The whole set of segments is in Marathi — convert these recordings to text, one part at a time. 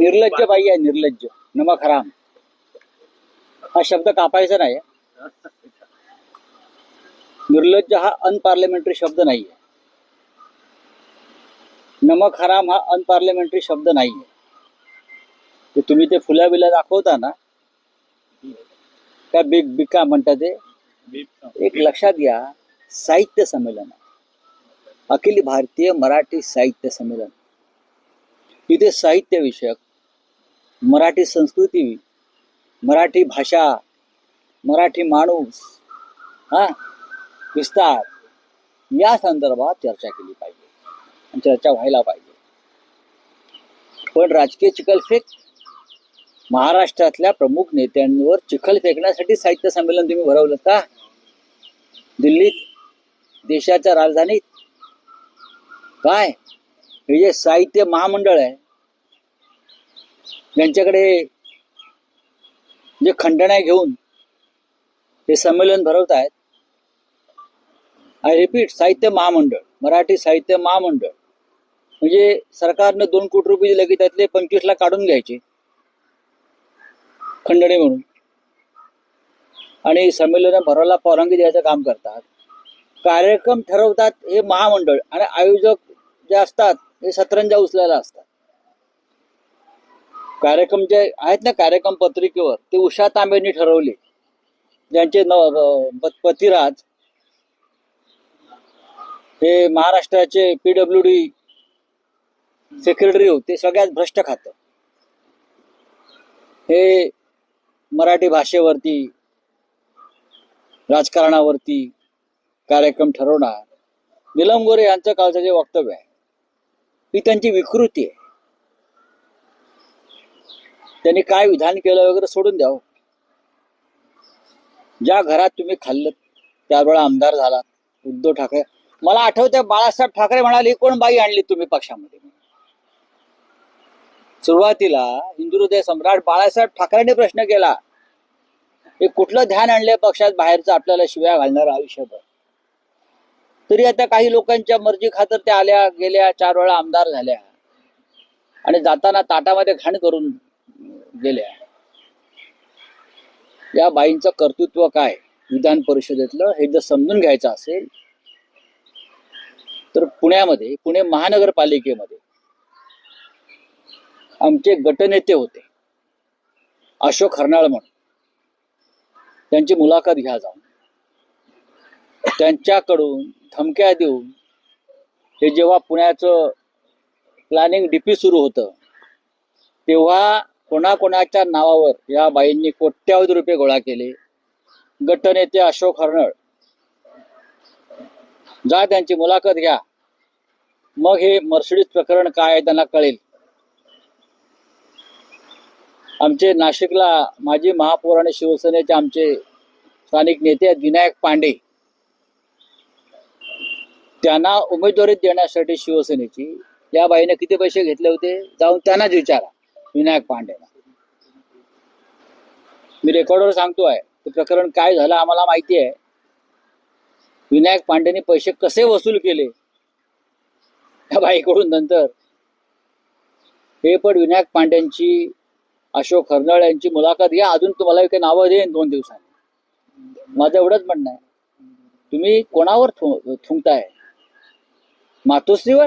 निर्लज्ज बाई आहे निर्लज्ज. नमक हराम. हा शब्द कापायचा नाही. निर्लज्ज हा अनपार्लिमेंटरी शब्द नाही आहे नमक हराम हा अनपार्लिमेंटरी शब्द नाही आहे तुम्ही ते फुल्या बिल्या दाखवता ना त्या बिग बिका म्हणतात ते. एक लक्षात घ्या साहित्य संमेलन. अखिल भारतीय मराठी साहित्य संमेलन. इथे साहित्य विषयक मराठी संस्कृती मराठी भाषा मराठी माणूस हा विस्तार या संदर्भात चर्चा केली पाहिजे चर्चा व्हायला पाहिजे. पण राजकीय चिखलफेक महाराष्ट्रातल्या प्रमुख नेत्यांवर चिखल फेकण्यासाठी साहित्य संमेलन तुम्ही भरवलं का? दिल्लीत देशाच्या राजधानीत? काय? हे जे साहित्य महामंडळ आहे ज्यांच्याकडे जे खंडण्या घेऊन हे संमेलन भरवत आहेत. आय रिपीट साहित्य महामंडळ मराठी साहित्य महामंडळ. म्हणजे सरकारनं दोन कोटी रुपये दिले की त्यातले पंचवीस लाख काढून घ्यायचे. खंडणी म्हणून. आणि संमेलन भरायला परवानगी द्यायचं काम करतात. कार्यक्रम ठरवतात हे महामंडळ. आणि आयोजक जे असतात हे सतरंजा उचलायला असतात. कार्यक्रम जे आहेत ना कार्यक्रम पत्रिकेवर ते उषा तांबेंनी ठरवले. ज्यांचे न पतिराज हे महाराष्ट्राचे पीडब्ल्यू डी सेक्रेटरी होते सगळ्यात भ्रष्ट खातं. हे मराठी भाषेवरती राजकारणावरती कार्यक्रम ठरवणार. निलम गोरे यांचं कालचं जे वक्तव्य आहे ही त्यांची विकृती आहे. त्यांनी काय विधान केलं वगैरे सोडून द्यावं. ज्या घरात तुम्ही खाल्लं त्यावेळेला आमदार झाला उद्धव ठाकरे. मला आठवतंय बाळासाहेब ठाकरे म्हणाले कोण बाई आणली तुम्ही पक्षामध्ये? सुरुवातीला हिंदू हृदय सम्राट बाळासाहेब ठाकरेंनी प्रश्न केला हे कुठलं ध्यान आणलंय पक्षात बाहेरचं आपल्याला शिव्या घालणार आयुष्यभर? तरी आता काही लोकांच्या मर्जी खातर त्या आल्या गेल्या चार वेळा आमदार झाल्या. आणि जाताना ताटामध्ये घाण करून गेल्या या बाईंचं कर्तृत्व काय? विधान परिषदेतलं हे जर समजून घ्यायचं असेल तर पुण्यामध्ये पुणे महानगरपालिकेमध्ये आमचे गटनेते होते. अशोक हरनाळ म्हणून. त्यांची मुलाखत घ्या जाऊन. त्यांच्याकडून धमक्या देऊन हे जेव्हा पुण्याचं प्लॅनिंग डीपी सुरू होतं तेव्हा कोणाकोणाच्या नावावर या बाईंनी कोट्यावधी रुपये गोळा केले. गटनेते अशोक हरनळ. जा त्यांची मुलाखत घ्या. मग हे मर्सिडीज प्रकरण काय आहे त्यांना कळेल. आमचे नाशिकला माजी महापौर आणि शिवसेनेचे आमचे स्थानिक नेते विनायक पांडे. त्यांना उमेदवारी देण्यासाठी शिवसेनेची या बाईने किती पैसे घेतले होते? जाऊन त्यांनाच विचारा. विनायक पांडेला मी रेकॉर्डवर सांगतोय ते प्रकरण काय झालं आम्हाला माहिती आहे. विनायक पांडेने पैसे कसे वसूल केले? त्या बाईकडून नंतर. हे पण विनायक पांड्यांची अशोक हरनाळ यांची मुलाखत घ्या. अजून तुम्हाला काही नावं देईन दोन दिवसांनी. माझं एवढंच म्हणणं आहे. तुम्ही कोणावर थु- थुंकताय? मातोश्रीवर?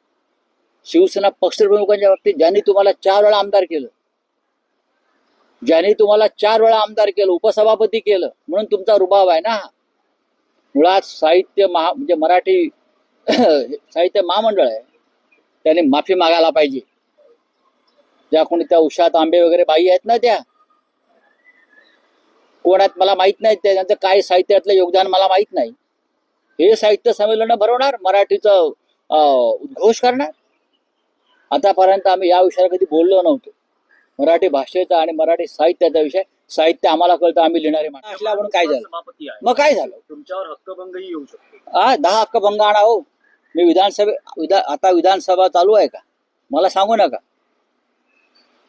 शिवसेना पक्षप्रमुखांच्या बाबतीत ज्यांनी तुम्हाला चार वेळा आमदार केलं ज्यांनी तुम्हाला चार वेळा आमदार केलं उपसभापती केलं म्हणून तुमचा रुबाब आहे ना. मुळात साहित्य महा म्हणजे मराठी साहित्य महामंडळ आहे त्याने माफी मागायला पाहिजे. ज्या कोणी त्या उषा तांबे वगैरे बाई आहेत ना त्या. कोणात मला माहीत नाही त्यांचं काय साहित्यातलं योगदान मला माहीत नाही. हे साहित्य संमेलन भरवणार मराठीचं अं, उद्घोष करणार. आतापर्यंत आम्ही या विषयावर कधी बोललो नव्हतो. मराठी भाषेचा आणि मराठी साहित्याचा विषय साहित्य आम्हाला कळतं आम्ही लिहिणारे म्हणून काय झालं? मग काय झालं? तुमच्यावर हक्कभंगही येऊ शकतो. हा दहा हक्क भंग आणा हो. मी विधानसभे विधा आता विधानसभा चालू आहे का? मला सांगू नका.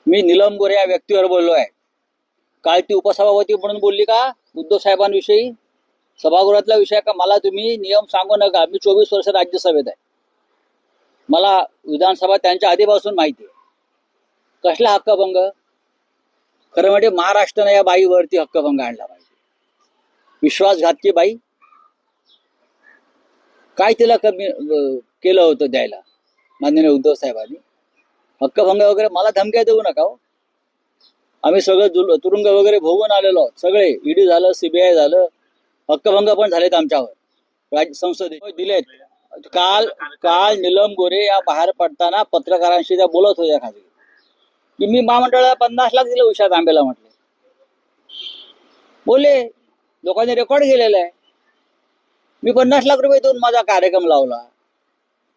मी निलम गोरे या व्यक्तीवर बोललो आहे. काल ती उपसभापती म्हणून बोलली का? उद्धव साहेबांविषयी? सभागृहातला विषय का? मला तुम्ही नियम सांगू नका. मी चोवीस वर्ष राज्यसभेत आहे. मला विधानसभा त्यांच्या आधीपासून माहिती आहे. कसला हक्कभंग? खरं म्हणजे महाराष्ट्रानं या बाईवरती हक्कभंग आणला पाहिजे. विश्वासघातकी बाई. काय तिला कमी केलं होतं द्यायला? माननीय उद्धव साहेबांनी. हक्कभंग वगैरे मला धमक्या देऊ नका हो. आम्ही सगळं जुल- तुरुंग वगैरे भोगून आलेलो आहोत. सगळे ईडी झालं सीबीआय झालं. हक्कभंग पण झालेत आमच्यावर. राज्य संसदेत दिलेत. काल काल निलम गोरे या बाहेर पडताना पत्रकारांशी त्या बोलत होत्या खाली. की मी महामंडळाला पन्नास लाख दिले उषा तांबेला म्हटले. बोले लोकांनी रेकॉर्ड केलेलं आहे. मी पन्नास लाख रुपये देऊन माझा कार्यक्रम लावला.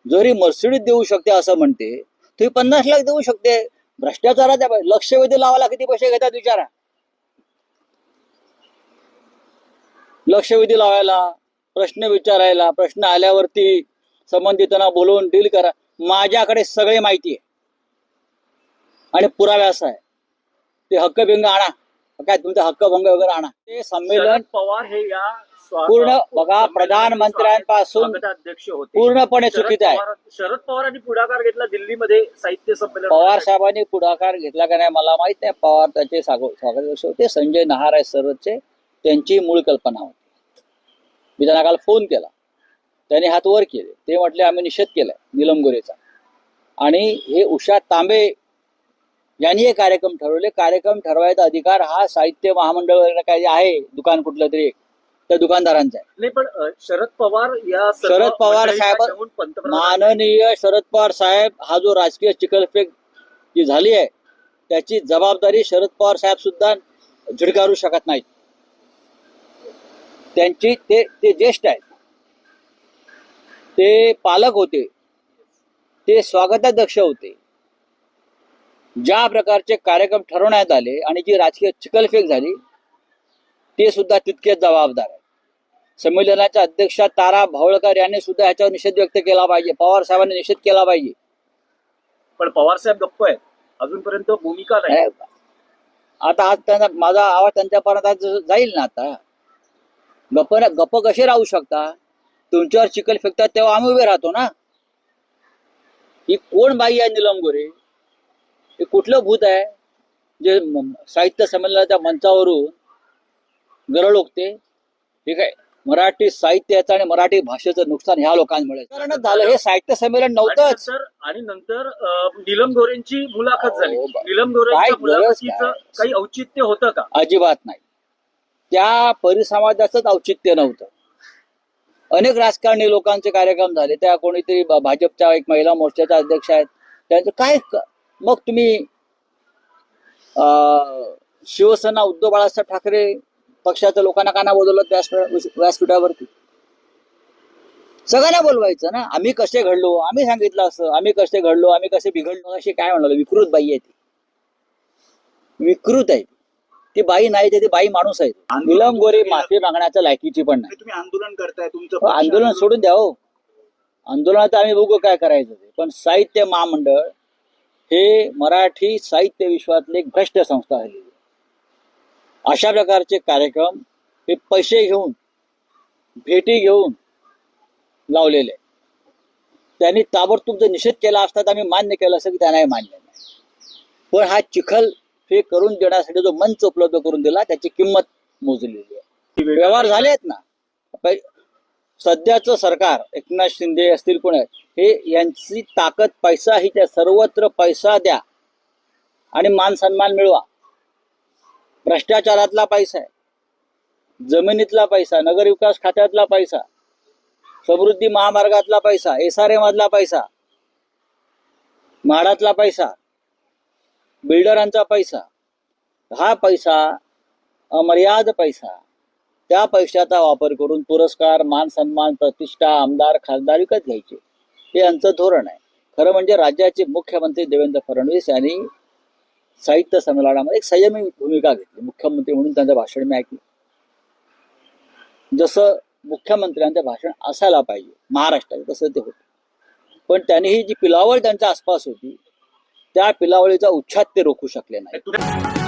जरी मर्सिडीज देऊ शकते असं म्हणते तुम्ही पन्नास लाख देऊ शकते. भ्रष्टाचाराच्या लक्षवेधी लावायला किती पैसे घेतात विचारा लक्षवेधी लावायला. प्रश्न विचारायला प्रश्न आल्यावरती संबंधितांना बोलवून डील करा. माझ्याकडे सगळे माहिती आहे. आणि पुरावे असं आहे. ते हक्कभंग आणा. काय तुमचा हक्कभंग वगैरे आणा. ते संमेलन पवार हे या पूर्ण बघा प्रधानमंत्र्यांपासून स्वागताध्यक्ष होते. पूर्णपणे चुकीचं आहे. पवार- शरद पवारांनी पुढाकार घेतला दिल्लीमध्ये साहित्य संमेलन. पवार साहेबांनी पुढाकार घेतला का नाही मला माहीत नाही. पवार त्याचे स्वागत होते. संजय नहार आहे सरचे त्यांची मूळ कल्पना होती. मी त्यांना काल फोन केला. त्यांनी हात वर केले. ते म्हटले आम्ही निषेध केलाय निलम गोरेचा. आणि हे उषा तांबे यांनी हे कार्यक्रम ठरवले. कार्यक्रम ठरवायचा अधिकार हा साहित्य महामंडळ वगैरे काय जे आहे? दुकान कुठलं तरी एक, त्या दुकानदारांचा आहे. नाही पण शरद पवार या शरद पवार साहेब- माननीय शरद पवार साहेब हा जो राजकीय चिकलफेक जी झाली आहे त्याची जबाबदारी शरद पवार साहेब सुद्धा झिडकारू शकत नाहीत. त्यांची ते ते ज्येष्ठ आहेत. ते पालक होते. ते स्वागताध्यक्ष होते. ज्या प्रकारचे कार्यक्रम ठरवण्यात आले आणि जी राजकीय चिकलफेक झाली ते सुद्धा तितकेच जबाबदार आहे संमेलनाच्या अध्यक्षा तारा भावळकर यांनी सुद्धा ह्याच्यावर निषेध व्यक्त केला पाहिजे. पवार साहेबांनी निषेध केला पाहिजे. पण पवार साहेब गप्प आहेत. अजूनपर्यंत भूमिका नाही. आता आज त्यांना माझा आवाज त्यांच्यापर्यंत आज जाईल ना आता? गप्प गप्प कसे राहू शकता? तुमच्यावर चिखल फेकतात तेव्हा आम्ही उभे राहतो ना. ही कोण बाई आहे निलम गोरे? हे कुठलं भूत आहे? जे साहित्य संमेलनाच्या मंचावरून गरळ ओकते हे काय मराठी साहित्याचं आणि मराठी भाषेचं नुकसान ह्या लोकांमुळे झालं हे साहित्य संमेलन नव्हतंच. आणि नंतर नीलम गोरेंची मुलाखत झाली. बा- नीलम काय? काही औचित्य होतं का? अजिबात नाही. त्या परिसमाजाचंच औचित्य नव्हतं. अनेक राजकारणी लोकांचे कार्यक्रम झाले. त्या कोणीतरी भाजपच्या एक महिला मोर्चाच्या अध्यक्ष आहेत. त्यांचं काय मग तुम्ही अं, शिवसेना उद्धव बाळासाहेब ठाकरे पक्षाच्या लोकांना का नाही बोलवलं त्या व्यासपीठावरती? सगळ्यांना बोलवायचं ना? आम्ही कसे घडलो? आम्ही सांगितलं असं. आम्ही कसे घडलो? आम्ही कसे बिघडलो? अशी काय म्हणालो? विकृत बाई आहे ती. विकृत आहे ती. ती बाई नाही ती बाई माणूस आहे निलम गोरे माफी मागण्याच्या लायकीची पण नाही. तुम्ही आंदोलन करताय तुमचं हो, पक्ष आंदोलन सोडून द्या हो. आंदोलनात आम्ही बघू काय करायचं ते. पण साहित्य महामंडळ हे मराठी साहित्य विश्वातले एक भ्रष्ट संस्था आहे. अशा प्रकारचे कार्यक्रम हे पैसे घेऊन भेटी घेऊन लावलेले. त्यांनी ताबडतोब जर निषेध केला असता तर आम्ही मान्य केलं असं की त्यांनाही मान्य नाही. पण हा चिखल हे करून देण्यासाठी जो मंच उपलब्ध करून दिला त्याची किंमत मोजलेली आहे. व्यवहार झाले आहेत ना सध्याचं सरकार एकनाथ शिंदे असतील कोण आहे हे यांची ताकद पैसा ही त्या सर्वत्र पैसा द्या आणि मान सन्मान मिळवा. भ्रष्टाचारातला पैसा आहे जमिनीतला पैसा नगरविकास खात्यातला पैसा समृद्धी महामार्गातला पैसा एस आर मधला पैसा म्हाडातला पैसा बिल्डरांचा पैसा हा पैसा अमर्याद पैसा त्या पैशाचा वापर करून पुरस्कार मान सन्मान प्रतिष्ठा आमदार खासदार विकत घ्यायचे. हे यांचं धोरण आहे. खरं म्हणजे राज्याचे मुख्यमंत्री देवेंद्र फडणवीस यांनी साहित्य संमेलनामध्ये एक संयमी भूमिका घेतली. मुख्यमंत्री म्हणून त्यांचं भाषण मी ऐकलं. जसं मुख्यमंत्र्यांचं भाषण असायला पाहिजे महाराष्ट्रात तसं ते होतं. पण त्यांनी ही जी पिलावळ त्यांच्या आसपास होती त्या पिलावळीचा उच्छाद ते रोखू शकले नाही